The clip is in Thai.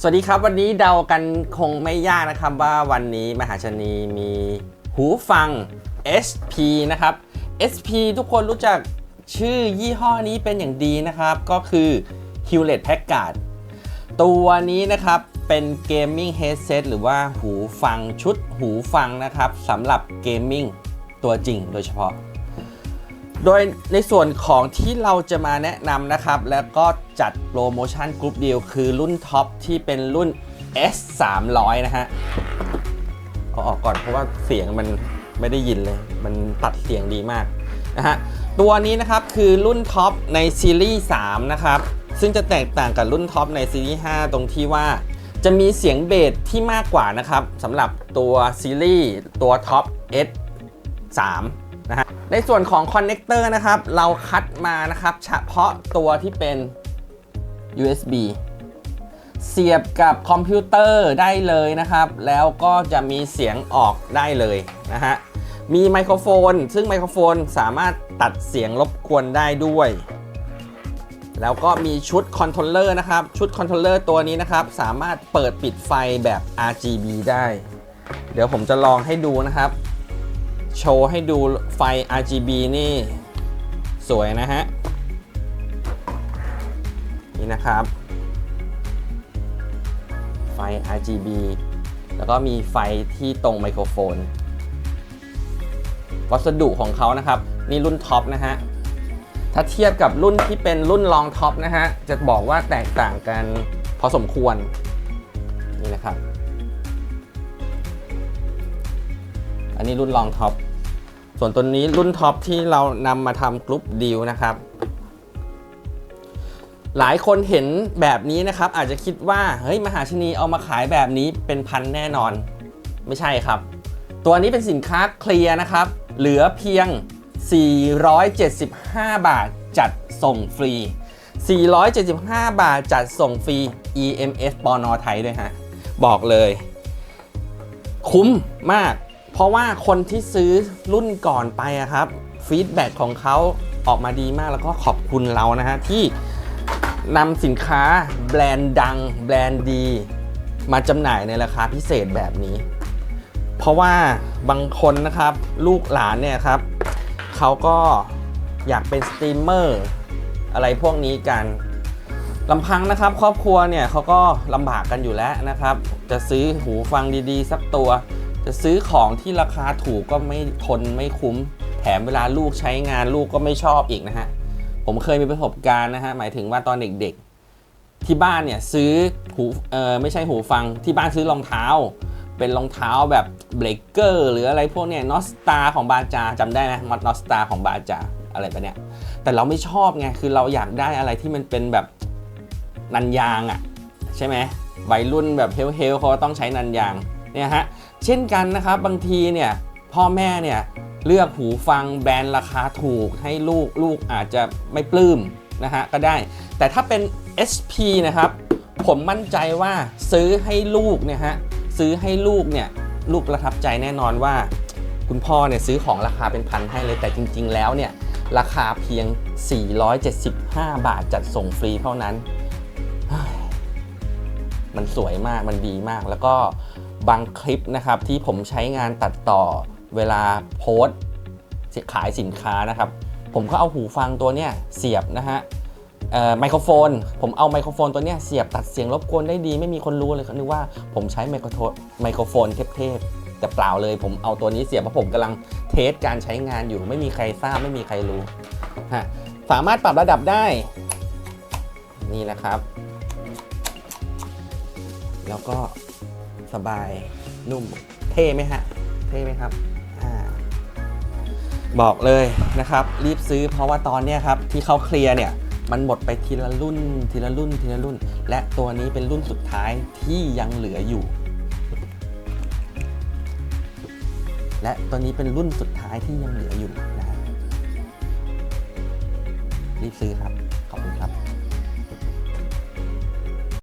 สวัสดีครับวันนี้เดากันคงไม่ยากนะครับว่าวันนี้มหาชนีมีหูฟัง SP นะครับ SP ทุกคนรู้จักชื่อยี่ห้อนี้เป็นอย่างดีนะครับ ก็คือ Hewlett Packard ตัวนี้นะครับเป็นเกมมิ่งเฮดเซตหรือว่าหูฟังชุดหูฟังนะครับสำหรับเกมมิ่งตัวจริงโดยเฉพาะ โดยในส่วนของที่เราจะมาแนะนำนะครับ แล้วก็จัดโปรโมชั่นกรุ๊ปเดียวคือรุ่นท็อปที่เป็นรุ่น S 3 0 0นะฮะเอาออกก่อนเพราะว่าเสียงมันไม่ได้ยินเลย มันตัดเสียงดีมากนะฮะตัวนี้นะครับคือรุ่นท็อปในซีรีส์3นะครับ ซึ่งจะแตกต่างกับรุ่นท็อปในซีรีส์5ตรงที่ว่าจะมีเสียงเบสที่มากกว่านะครับสำหรับตัวซีรีส์ตัวท็อป S 3 นะฮะในส่วนของคอนเน c เตอร์นะครับ เราคัดมานะครับเฉพาะตัวที่เป็น USB เสียบกับคอมพิวเตอร์ได้เลยนะครับ แล้วก็จะมีเสียงออกได้เลยนะฮะ มีไมโครโฟน ซึ่งไมโครโฟนสามารถตัดเสียงรบกวนได้ด้วย แล้วก็มีชุดคอนโทรลเลอร์นะครับ ชุดคอนโทรลเลอร์ตัวนี้นะครับ สามารถเปิดปิดไฟแบบ RGB ได้ เดี๋ยวผมจะลองให้ดูนะครับ โชว์ให้ดูไฟ RGB นี่ สวยนะฮะ นี่นะครับ ไฟ RGB แล้วก็มีไฟที่ตรงไมโครโฟน วัสดุของเขานะครับ นี่รุ่นท็อปนะฮะ ถ้าเทียบกับรุ่นที่เป็นรุ่นรองท็อปนะฮะ จะบอกว่าแตกต่างกันพอสมควร นี่นะครับ อันนี้รุ่นรองท็อป ส่วนตัวนี้รุ่นท็อปที่เรานำมาทำกรุ๊ปดีลนะครับ หลายคนเห็นแบบนี้นะครับ อาจจะคิดว่าเฮ้ยมหาชนีเอามาขายแบบนี้เป็นพันแน่นอน ไม่ใช่ครับ ตัวนี้เป็นสินค้าเคลียร์นะครับ เหลือเพียง 475 บาทจัดส่งฟรี 475 บาทจัดส่งฟรี EMS ปอนอไทยด้วยฮะ บอกเลย คุ้มมาก เพราะว่าคนที่ซื้อรุ่นก่อนไปอะครับฟีดแบ็ของเขาออกมาดีมากแล้วก็ขอบคุณเรานะฮะที่นำสินค้าแบรนด์ดัง แบรนด์ดี มาจำหน่ายในราคาพิเศษแบบนี้ เพราะว่าบางคนนะครับลูกหลานเนี่ยครับเขาก็อยากเป็นสตรีมเมอร์อะไรพวกนี้กันลำพังนะครับ ครอบครัวเนี่ยเขาก็ลำบากกันอยู่แล้วนะครับ จะซื้อหูฟังดีๆ สักตัว จะซื้อของที่ราคาถูกก็ไม่ทนไม่คุ้ม แถมเวลาลูกใช้งานลูกก็ไม่ชอบอีกนะฮะ ผมเคยมีประสบการณ์นะฮะ หมายถึงว่าตอนเด็กๆ ที่บ้านเนี่ยซื้อหูเออไม่ใช่หูฟังที่บ้านซื้อรองเท้า เป็นรองเท้าแบบเบรกเกอร์หรืออะไรพวกเนี้ยนอสตาของบาจาจำได้ไหมมอดนอสตาของบาจาอะไรแบบเนี้ยแต่เราไม่ชอบไงคือเราอยากได้อะไรที่มันเป็นแบบนันยางอะ่ะใช่ไหมวัยรุ่นแบบเฮลเฮลเขาต้องใช้นันยาง เนี่ยฮะเช่นกันนะครับบางทีเนี่ยพ่อแม่เนี่ยเลือกหูฟังแบรนด์ราคาถูกให้ลูกลูกอาจจะไม่ปลื้มนะฮะก็ได้ แต่ถ้าเป็น SP นะครับ ผมมั่นใจว่าซื้อให้ลูกเนี่ยฮะซื้อให้ลูกเนี่ยลูกประทับใจแน่นอนว่า คุณพ่อเนี่ยซื้อของราคาเป็นพันให้เลยแต่จริง ๆ แล้วเนี่ยราคาเพียง 475 บาทจัดส่งฟรีเท่านั้น มันสวยมากมันดีมากแล้วก็ บางคลิปนะครับที่ผมใช้งานตัดต่อเวลาโพสต์ขายสินค้านะครับ ผมก็เอาหูฟังตัวเนี้ยเสียบนะฮะไมโครโฟน ผมเอาไมโครโฟนตัวเนี้ยเสียบตัดเสียงรบกวนได้ดี ไม่มีคนรู้เลยเขานึกว่าผมใช้ไมโครโฟนไมโครโฟนเทพๆแต่เปล่าเลย ผมเอาตัวนี้เสียบเพราะผมกำลังเทสการใช้งานอยู่ ไม่มีใครทราบไม่มีใครรู้ฮะสามารถปรับระดับได้ นี่นะครับ แล้วก็ สบาย นุ่ม เท่ไหมฮะ เท่ไหมครับอบอกเลยนะครับ รีบซื้อเพราะว่าตอนนี้ครับ ที่เขาเคลียร์เนี่ย มันหมดไปทีละรุ่น ทีละรุ่น ทีละรุ่น และตัวนี้เป็นรุ่นสุดท้ายที่ยังเหลืออยู่ และตัวนี้เป็นรุ่นสุดท้ายที่ยังเหลืออยู่นะฮะรีบซื้อครับ ขอบคุณครับ